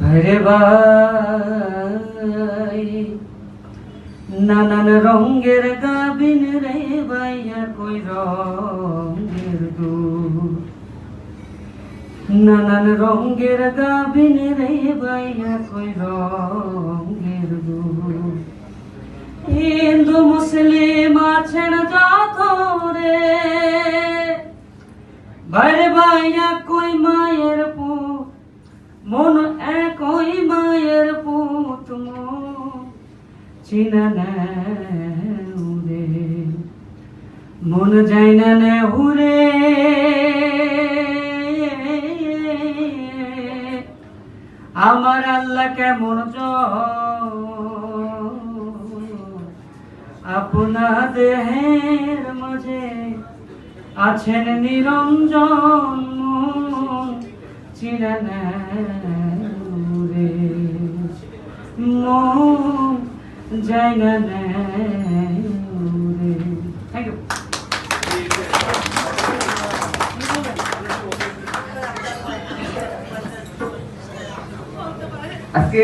ভাইরে ভাই, নানান রঙের গাবিন রে ভাইয়া, কই রঙের দুধ নানান রঙের গাবিন রে ভাইয়া, কই রঙের দুধ হিন্দু মুসলিম আছেন যত রে বাইরে ভাইয়া, কই মায়ের পুত চিনা রে মন যায় না নে হুরে আমার আল্লাহ কেমন আপনা দেহের মাঝে আছেন নিরঞ্জন চিরেন রে মন জায়গা নেয় থ্যাংক ইউ আজকে